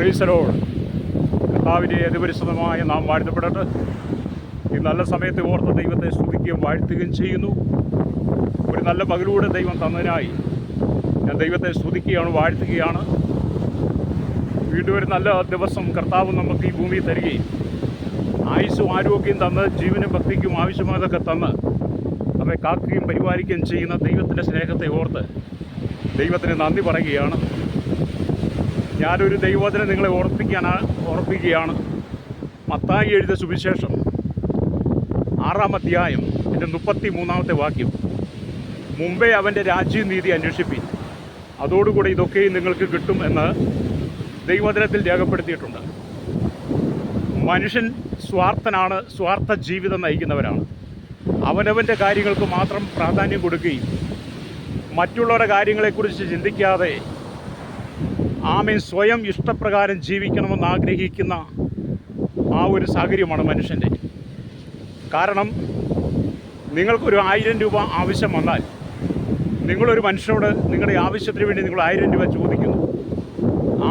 പ്രൈസലോട് കർത്താവിന്റെ അതിപരിശുദ്ധമായ നാം വാഴ്ത്തപ്പെടട്ടെ. ഈ നല്ല സമയത്ത് ഓർത്ത ദൈവത്തെ സ്തുതിക്കുകയും വാഴ്ത്തുകയും ചെയ്യുന്നു. ഒരു നല്ല പകലൂടെ ദൈവം തന്നതിനായി ഞാൻ ദൈവത്തെ സ്തുതിക്കുകയാണ് വാഴ്ത്തുകയാണ്. വീണ്ടും ഒരു നല്ല ദിവസം കർത്താവ് നമുക്ക് ഈ ഭൂമിയിൽ തരികയും ആയുസ്സും ആരോഗ്യം തന്ന് ജീവനും ഭക്തിക്കും ആവശ്യമായതൊക്കെ തന്ന് നമ്മെ കാക്കുകയും പരിപാലിക്കുകയും ചെയ്യുന്ന ദൈവത്തിന്റെ സ്നേഹത്തെ ഓർത്ത് ദൈവത്തിന് നന്ദി പറയുകയാണ്. ഞാനൊരു ദൈവത്തിനെ നിങ്ങളെ ഓർപ്പിക്കാനാണ് ഓർപ്പിക്കുകയാണ്. മത്തായി എഴുതിയ സുവിശേഷം ആറാം അധ്യായം എന്റെ മുപ്പത്തി മൂന്നാമത്തെ വാക്യം. മുമ്പേ അവന്റെ രാജ്യനീതി അന്വേഷിപ്പിൻ അതോടുകൂടി ഇതൊക്കെയും നിങ്ങൾക്ക് കിട്ടും എന്ന് ദൈവദിനത്തിൽ രേഖപ്പെടുത്തിയിട്ടുണ്ട്. മനുഷ്യൻ സ്വാർത്ഥനാണ് സ്വാർത്ഥ ജീവിതം നയിക്കുന്നവരാണ് അവനവന്റെ കാര്യങ്ങൾക്ക് മാത്രം പ്രാധാന്യം കൊടുക്കുകയും മറ്റുള്ളവരുടെ കാര്യങ്ങളെക്കുറിച്ച് ചിന്തിക്കാതെ ആമീൻ സ്വയം ഇഷ്ടപ്രകാരം ജീവിക്കണമെന്ന് ആഗ്രഹിക്കുന്ന ആ ഒരു സാഹചര്യമാണ് മനുഷ്യന്റെ. കാരണം നിങ്ങൾക്കൊരു ആയിരം രൂപ ആവശ്യം വന്നാൽ നിങ്ങളൊരു മനുഷ്യനോട് നിങ്ങളുടെ ആവശ്യത്തിന് വേണ്ടി നിങ്ങൾ ആയിരം രൂപ ചോദിക്കുന്നു.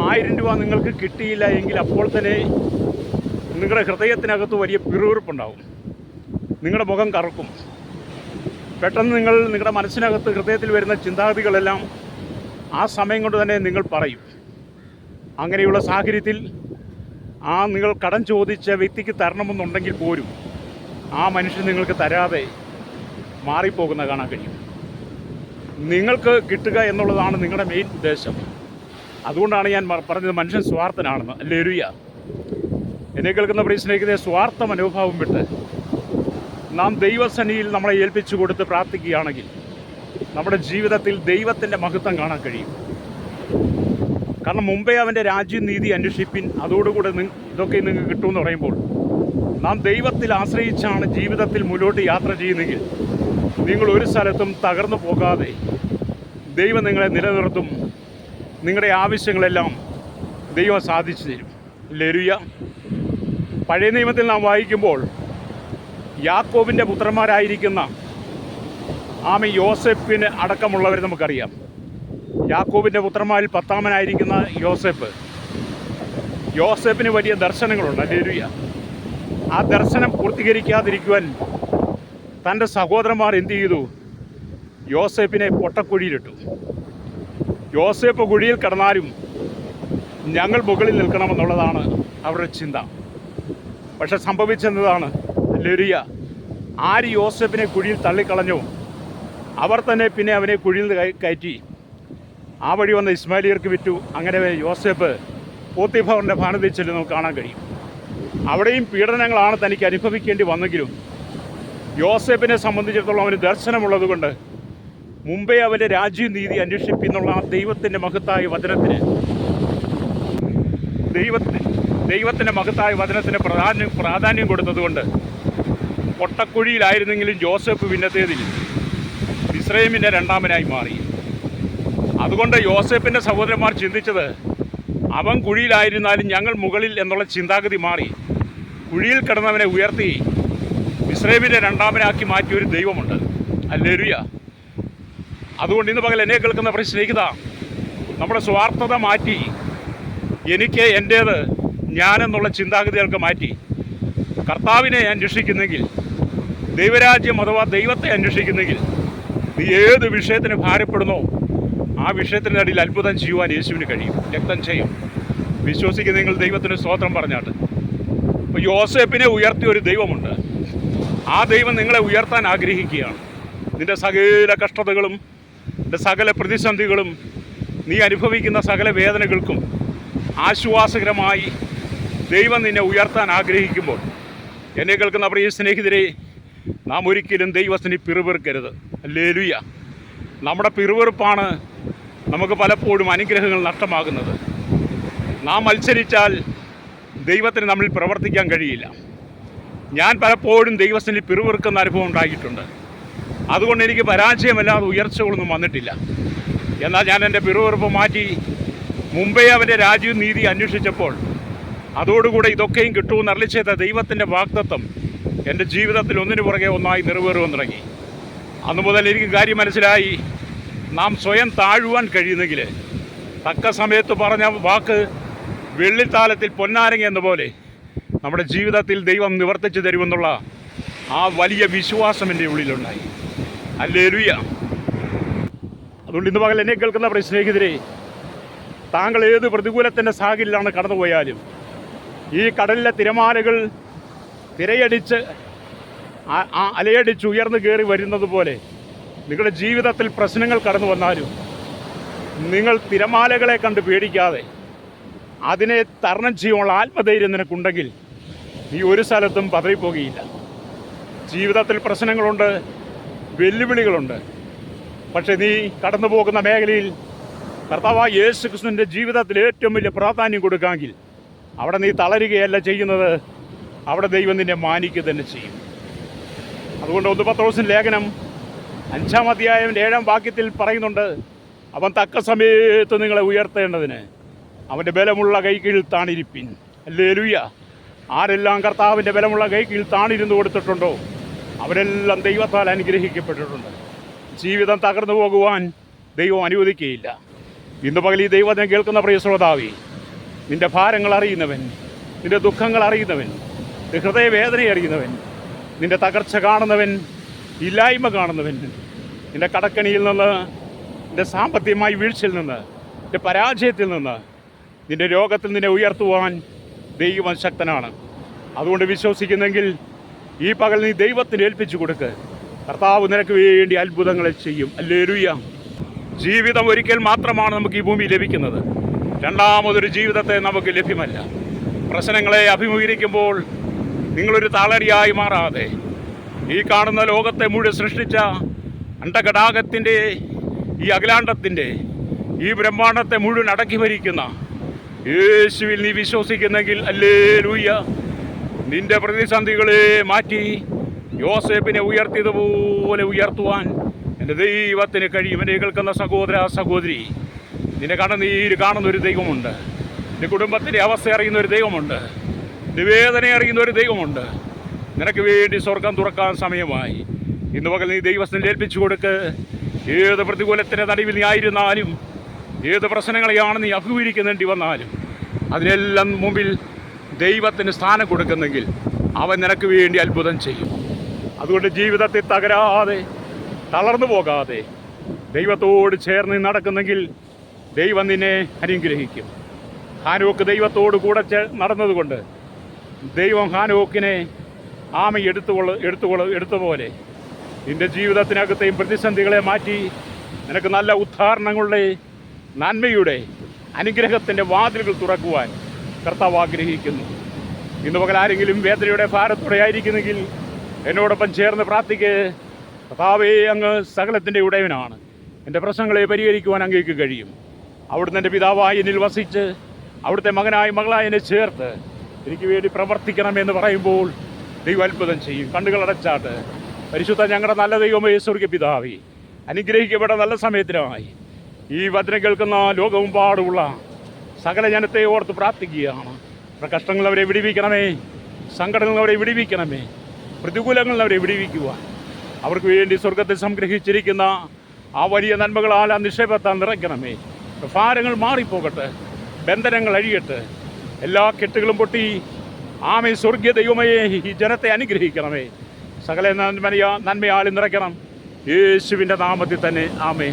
ആയിരം രൂപ നിങ്ങൾക്ക് കിട്ടിയില്ല എങ്കിൽ അപ്പോൾ തന്നെ നിങ്ങളുടെ ഹൃദയത്തിനകത്ത് വലിയ പിറുവിറുപ്പുണ്ടാവും നിങ്ങളുടെ മുഖം കറക്കും. പെട്ടെന്ന് നിങ്ങൾ നിങ്ങളുടെ മനസ്സിനകത്ത് ഹൃദയത്തിൽ വരുന്ന ചിന്താഗതികളെല്ലാം ആ സമയം കൊണ്ട് തന്നെ നിങ്ങൾ പറയും. അങ്ങനെയുള്ള സാഹചര്യത്തിൽ ആ നിങ്ങൾ കടം ചോദിച്ച വ്യക്തിക്ക് തരണമെന്നുണ്ടെങ്കിൽ പോലും ആ മനുഷ്യൻ നിങ്ങൾക്ക് തരാതെ മാറിപ്പോകുന്ന കാണാൻ കഴിയും. നിങ്ങൾക്ക് കിട്ടുക എന്നുള്ളതാണ് നിങ്ങളുടെ മെയിൻ ഉദ്ദേശം. അതുകൊണ്ടാണ് ഞാൻ പറഞ്ഞത് മനുഷ്യൻ സ്വാർത്ഥനാണെന്ന്. ലെരുയ എന്നെ കേൾക്കുന്ന പ്രിയ സ്നേഹിതരെ സ്വാർത്ഥ മനോഭാവം വിട്ട് നാം ദൈവസന്നിയിൽ നമ്മളെ ഏൽപ്പിച്ചു കൊടുത്ത് പ്രാർത്ഥിക്കുകയാണെങ്കിൽ നമ്മുടെ ജീവിതത്തിൽ ദൈവത്തിന്റെ മഹത്വം കാണാൻ കഴിയും. കാരണം മുമ്പേ അവന്റെ രാജ്യം നീതി അന്വേഷിപ്പിൻ അതോടുകൂടെ ഇതൊക്കെ നിങ്ങൾക്ക് കിട്ടുമെന്ന് പറയുമ്പോൾ നാം ദൈവത്തിൽ ആശ്രയിച്ചാണ് ജീവിതത്തിൽ മുന്നോട്ട് യാത്ര ചെയ്യുന്നെങ്കിൽ നിങ്ങൾ ഒരു സ്ഥലത്തും തകർന്നു പോകാതെ ദൈവം നിങ്ങളെ നിലനിർത്തും. നിങ്ങളുടെ ആവശ്യങ്ങളെല്ലാം ദൈവം സാധിച്ചു തരും. ലരുയ പഴയ നിയമത്തിൽ നാം വായിക്കുമ്പോൾ യാക്കോബിന്റെ പുത്രന്മാരായിരിക്കുന്ന ആമ യോസെഫിന് അടക്കമുള്ളവരെ നമുക്കറിയാം. യാക്കോബിന്റെ പുത്രന്മാരിൽ പത്താമനായിരിക്കുന്ന യോസെഫ്. യോസെഫിന് വലിയ ദർശനങ്ങളുണ്ട്. ലെരുയ ആ ദർശനം പൂർത്തീകരിക്കാതിരിക്കുവാൻ തന്റെ സഹോദരന്മാർ എന്തു ചെയ്തു? യോസെഫിനെ പൊട്ടക്കുഴിയിലിട്ടു. യോസെഫ് കുഴിയിൽ കിടന്നാലും ഞങ്ങൾ മുകളിൽ നിൽക്കണമെന്നുള്ളതാണ് അവരുടെ ചിന്ത. പക്ഷെ സംഭവിച്ചെന്നതാണ്. ലെരിയ ആര് യോസെഫിനെ കുഴിയിൽ തള്ളിക്കളഞ്ഞു അവർ തന്നെ പിന്നെ അവനെ കുഴിയിൽ കയറ്റി ആ വഴി വന്ന ഇസ്മായിലിയർക്ക് വിറ്റു. അങ്ങനെ യോസെഫ് പോത്തിഭവന്റെ ഭാനത്തിൽ ചെല്ലും നമുക്ക് കാണാൻ കഴിയും. അവിടെയും പീഡനങ്ങളാണ് തനിക്ക് അനുഭവിക്കേണ്ടി വന്നെങ്കിലും യോസെഫിനെ സംബന്ധിച്ചിടത്തോളം അവന് ദർശനമുള്ളതുകൊണ്ട് മുമ്പേ അവന്റെ രാജ്യനീതി അന്വേഷിപ്പിന്നുള്ള ആ ദൈവത്തിന്റെ മഹത്തായ വചനത്തിന് ദൈവത്തിന് ദൈവത്തിന്റെ മഹത്തായ വചനത്തിന് പ്രാധാന്യം പ്രാധാന്യം കൊടുത്തതുകൊണ്ട് പൊട്ടക്കുഴിയിലായിരുന്നെങ്കിലും ജോസഫ് പിന്നത്തേതിൽ ഇസ്രൈമിന്റെ രണ്ടാമനായി മാറി. അതുകൊണ്ട് യോസെഫിന്റെ സഹോദരന്മാർ ചിന്തിച്ചത് അവൻ കുഴിയിലായിരുന്നാലും ഞങ്ങൾ മുകളിൽ എന്നുള്ള ചിന്താഗതി മാറി. കുഴിയിൽ കിടന്നവനെ ഉയർത്തി ഇസ്രേമിനെ രണ്ടാമനാക്കി മാറ്റിയ ഒരു ദൈവമുണ്ട്. അല്ലേരുയ അതുകൊണ്ട് ഇന്ന് പകൽ എന്നെ കേൾക്കുന്ന സ്നേഹിത നമ്മുടെ സ്വാർത്ഥത മാറ്റി എനിക്ക് എന്റേത് ഞാനെന്നുള്ള ചിന്താഗതികൾക്ക് മാറ്റി. കർത്താവിനെ അന്വേഷിക്കുന്നെങ്കിൽ ദൈവരാജ്യം അഥവാ ദൈവത്തെ അന്വേഷിക്കുന്നെങ്കിൽ നീ ഏത് വിഷയത്തിന് ഭാരപ്പെടുന്നോ ആ വിഷയത്തിന്റെ അടിയിൽ അത്ഭുതം ചെയ്യുവാൻ യേശുവിന് കഴിയും. രക്തം ചെയ്യും. വിശ്വസിക്കുന്ന നിങ്ങൾ ദൈവത്തിന് സ്തോത്രം പറഞ്ഞാട്ട്. അപ്പോൾ യോസേപ്പിനെ ഉയർത്തിയ ഒരു ദൈവമുണ്ട്. ആ ദൈവം നിങ്ങളെ ഉയർത്താൻ ആഗ്രഹിക്കുകയാണ്. നിന്റെ സകല കഷ്ടതകളും നിന്റെ സകല പ്രതിസന്ധികളും നീ അനുഭവിക്കുന്ന സകല വേദനകൾക്കും ആശ്വാസകരമായി ദൈവം നിന്നെ ഉയർത്താൻ ആഗ്രഹിക്കുമ്പോൾ എന്നെ കേൾക്കുന്ന പ്രിയ സ്നേഹിതരെ നാം ഒരിക്കലും ദൈവത്തിന് പിറുപിറുക്കരുത്. ലേലുയ നമ്മുടെ പിറുപിറുപ്പാണ് നമുക്ക് പലപ്പോഴും അനുഗ്രഹങ്ങൾ നഷ്ടമാകുന്നത്. നാം മത്സരിച്ചാൽ ദൈവത്തിന് നമ്മിൽ പ്രവർത്തിക്കാൻ കഴിയില്ല. ഞാൻ പലപ്പോഴും ദൈവത്തിന് പിറുവിറുക്കുന്ന അനുഭവം ഉണ്ടായിട്ടുണ്ട്. അതുകൊണ്ട് എനിക്ക് പരാജയമല്ലാതെ ഉയർച്ചകളൊന്നും വന്നിട്ടില്ല. എന്നാൽ ഞാൻ എന്റെ പിറുവിറുപ്പ് മാറ്റി മുമ്പേ അവന്റെ രാജ്യവും നീതി അന്വേഷിച്ചപ്പോൾ അതോടുകൂടെ ഇതൊക്കെയും കിട്ടുമെന്ന് അറിയിച്ചേത്ത ദൈവത്തിന്റെ വാഗ്ദത്വം എന്റെ ജീവിതത്തിൽ ഒന്നിനു പുറകെ ഒന്നായി നിറവേറുവാൻ തുടങ്ങി. അന്നു മുതൽ എനിക്ക് കാര്യം മനസ്സിലായി. നാം സ്വയം താഴുവാൻ കഴിയുന്നെങ്കിൽ തക്ക സമയത്ത് പറഞ്ഞ വാക്ക് വെള്ളിത്താലത്തിൽ പൊന്നാരങ്ങ എന്ന പോലെ നമ്മുടെ ജീവിതത്തിൽ ദൈവം നിവർത്തിച്ചു തരുമെന്നുള്ള ആ വലിയ വിശ്വാസം എന്റെ ഉള്ളിലുണ്ടായി. അല്ലേ അതുകൊണ്ട് ഇന്ന് പകൽ എന്നെ കേൾക്കുന്ന പ്രിയ സ്നേഹിതരെ താങ്കൾ ഏത് പ്രതികൂലത്തിന്റെ സാഹചര്യത്തിലാണ് കടന്നുപോയാലും ഈ കടലിലെ തിരമാലകൾ തിരയടിച്ച് അലയടിച്ച് ഉയർന്നു കയറി വരുന്നത് പോലെ നിങ്ങളുടെ ജീവിതത്തിൽ പ്രശ്നങ്ങൾ കടന്നു വന്നാലും നിങ്ങൾ തിരമാലകളെ കണ്ട് പേടിക്കാതെ അതിനെ തരണം ചെയ്യാനുള്ള ആത്മധൈര്യം നിനക്കുണ്ടെങ്കിൽ നീ ഒരു സ്ഥലത്തും പതറിപ്പോകുകയില്ല. ജീവിതത്തിൽ പ്രശ്നങ്ങളുണ്ട് വെല്ലുവിളികളുണ്ട്. പക്ഷെ നീ കടന്നു പോകുന്ന മേഖലയിൽ കർത്താവ് യേശു കൃഷ്ണന്റെ ജീവിതത്തിൽ ഏറ്റവും വലിയ പ്രാധാന്യം കൊടുക്കാമെങ്കിൽ അവിടെ നീ തളരുകയല്ല ചെയ്യുന്നത് അവിടെ ദൈവം നിന്നെ മാനിക്കുക തന്നെ ചെയ്യും. അതുകൊണ്ട് ഒന്ന് പത്രോസിൻ ലേഖനം അഞ്ചാം അധ്യായം ഏഴാം വാക്യത്തിൽ പറയുന്നുണ്ട് അവൻ തക്ക സമയത്ത് നിങ്ങളെ ഉയർത്തേണ്ടതിന് അവന്റെ ബലമുള്ള കൈകീഴിൽ താണിരിപ്പിൻ. അല്ലേ ലുയ്യ ആരെല്ലാം കർത്താവിന്റെ ബലമുള്ള കൈകീഴിൽ താണിരുന്ന് കൊടുത്തിട്ടുണ്ടോ? അവരെല്ലാം ദൈവത്താൽ അനുഗ്രഹിക്കപ്പെട്ടിട്ടുണ്ട്. ജീവിതം തകർന്നു പോകുവാൻ ദൈവം അനുവദിക്കുകയില്ല. ഇന്ന് പകൽ ഈ ദൈവത്തെ കേൾക്കുന്ന പ്രിയ ശ്രോതാവി നിന്റെ ഭാരങ്ങൾ അറിയുന്നവൻ നിന്റെ ദുഃഖങ്ങൾ അറിയുന്നവൻ ഹൃദയവേദന അറിയുന്നവൻ നിന്റെ തകർച്ച കാണുന്നവൻ ഇല്ലായ്മ കാണുന്നവൻ. എന്റെ കടക്കണിയിൽ നിന്ന് എന്റെ സാമ്പത്തികമായി വീഴ്ചയിൽ നിന്ന് എന്റെ പരാജയത്തിൽ നിന്ന് നിന്റെ രോഗത്തിൽ നിന്നെ ഉയർത്തുവാൻ ദൈവം ശക്തനാണ്. അതുകൊണ്ട് വിശ്വസിക്കുന്നെങ്കിൽ ഈ പകൽ നീ ദൈവത്തിന് ഏൽപ്പിച്ചു കൊടുക്ക്. കർത്താവ് നിനക്ക് വേണ്ടി അത്ഭുതങ്ങളെ ചെയ്യും. അല്ലേലുയ്യ. ജീവിതം ഒരിക്കൽ മാത്രമാണ് നമുക്ക് ഈ ഭൂമി ലഭിക്കുന്നത്. രണ്ടാമതൊരു ജീവിതത്തെ നമുക്ക് ലഭ്യമല്ല. പ്രശ്നങ്ങളെ അഭിമുഖീകരിക്കുമ്പോൾ നിങ്ങളൊരു താളടിയായി മാറാതെ ഈ കാണുന്ന ലോകത്തെ മുഴുവൻ സൃഷ്ടിച്ച അണ്ടഘടാകത്തിന്റെ ഈ അഖിലാണ്ടത്തിന്റെ ഈ ബ്രഹ്മാണ്ടത്തെ മുഴുവൻ അടക്കി ഭരിക്കുന്ന യേശുവിൽ നീ വിശ്വസിക്കുന്നെങ്കിൽ അല്ലേ ലൂയ്യ നിന്റെ പ്രതിസന്ധികളെ മാറ്റി യോസേപ്പിനെ ഉയർത്തിയതുപോലെ ഉയർത്തുവാൻ എന്റെ ദൈവത്തിന് കഴിയും. എന്നെ കേൾക്കുന്ന സഹോദര സഹോദരി നിന്നെ കണ്ണുനീര് കാണുന്ന ഒരു ദൈവമുണ്ട്. നിന്റെ കുടുംബത്തിന്റെ അവസ്ഥ അറിയുന്ന ഒരു ദൈവമുണ്ട്. നിവേദന അറിയുന്ന ഒരു ദൈവമുണ്ട്. നിനക്ക് വേണ്ടി സ്വർഗം തുറക്കാൻ സമയമായി. ഇന്ന് പകൽ നീ ദൈവത്തിന് ഏൽപ്പിച്ചു കൊടുക്ക്. ഏത് പ്രതികൂലത്തിന്റെ നടുവിൽ നീ ആയിരുന്നാലും ഏത് പ്രശ്നങ്ങളെയാണ് നീ അഭിമുഖീകരിക്കേണ്ടി വന്നാലും അതിനെല്ലാം മുമ്പിൽ ദൈവത്തിന് സ്ഥാനം കൊടുക്കുന്നെങ്കിൽ അവൻ നിനക്ക് വേണ്ടി അത്ഭുതം ചെയ്യും. അതുകൊണ്ട് ജീവിതത്തിൽ തകരാതെ തളർന്നു പോകാതെ ദൈവത്തോട് ചേർന്ന് നടക്കുന്നെങ്കിൽ ദൈവം നിന്നെ അനുഗ്രഹിക്കും. ഹാനോക്ക് ദൈവത്തോട് കൂടെ നടന്നതുകൊണ്ട് ദൈവം ഹാനോക്കിനെ ആമ എടുത്തുകൊള്ള എടുത്തുകൊള്ള എടുത്തപോലെ നിന്റെ ജീവിതത്തിനകത്തെയും പ്രതിസന്ധികളെ മാറ്റി നിനക്ക് നല്ല ഉദ്ധാരണങ്ങളുടെ നന്മയുടെ അനുഗ്രഹത്തിന്റെ വാതിലുകൾ തുറക്കുവാൻ കർത്താവ് ആഗ്രഹിക്കുന്നു. ഇന്ന് പകൽ ആരെങ്കിലും വേദനയുടെ ഭാരത്തോടെ ആയിരിക്കുന്നെങ്കിൽ എന്നോടൊപ്പം ചേർന്ന് പ്രാർത്ഥിക്ക്. കർത്താവേ അങ്ങ് സകലത്തിന്റെ ഉടയവനാണ്. എന്റെ പ്രശ്നങ്ങളെ പരിഹരിക്കുവാൻ അങ്ങേക്ക് കഴിയും. അവിടുന്ന് എന്റെ പിതാവായി എന്നിൽ വസിച്ച് അവിടുത്തെ മകനായി മകളായി എന്നെ ചേർത്ത് എനിക്ക് വേണ്ടി പ്രവർത്തിക്കണമെന്ന് പറയുമ്പോൾ ദൈവം അത്ഭുതം ചെയ്യും. കണ്ണുകൾ അടച്ചാട്ട്. പരിശുദ്ധ ഞങ്ങളുടെ നല്ല ദൈവമേ സ്വർഗ പിതാവി അനുഗ്രഹിക്കപ്പെട്ട നല്ല സമയത്തിനായി ഈ വചനം കേൾക്കുന്ന ലോകവും പാടുള്ള സകല ജനത്തെ ഓർത്ത് പ്രാർത്ഥിക്കുകയാണ്. കഷ്ടങ്ങൾ അവരെ വിടിവിക്കണമേ. സങ്കടങ്ങൾ അവരെ വിടിവിക്കണമേ. പ്രതികൂലങ്ങൾ അവരെ വിടിവിക്കുക. അവർക്ക് വേണ്ടി സ്വർഗത്തിൽ സംഗ്രഹിച്ചിരിക്കുന്ന ആ വലിയ നന്മകളാൽ ആ നിക്ഷേപത്താൽ നിറയ്ക്കണമേ. ഭാരങ്ങൾ മാറിപ്പോകട്ടെ. ബന്ധനങ്ങൾ അഴിയട്ടെ. എല്ലാ കെട്ടുകളും പൊട്ടി ആമേ സ്വർഗീയ ദൈവമേ ഈ ജനത്തെ അനുഗ്രഹിക്കണമേ. സകല നന്മയാ നന്മയാളി നിറയ്ക്കണം. യേശുവിന്റെ നാമത്തിൽ തന്നെ ആമേ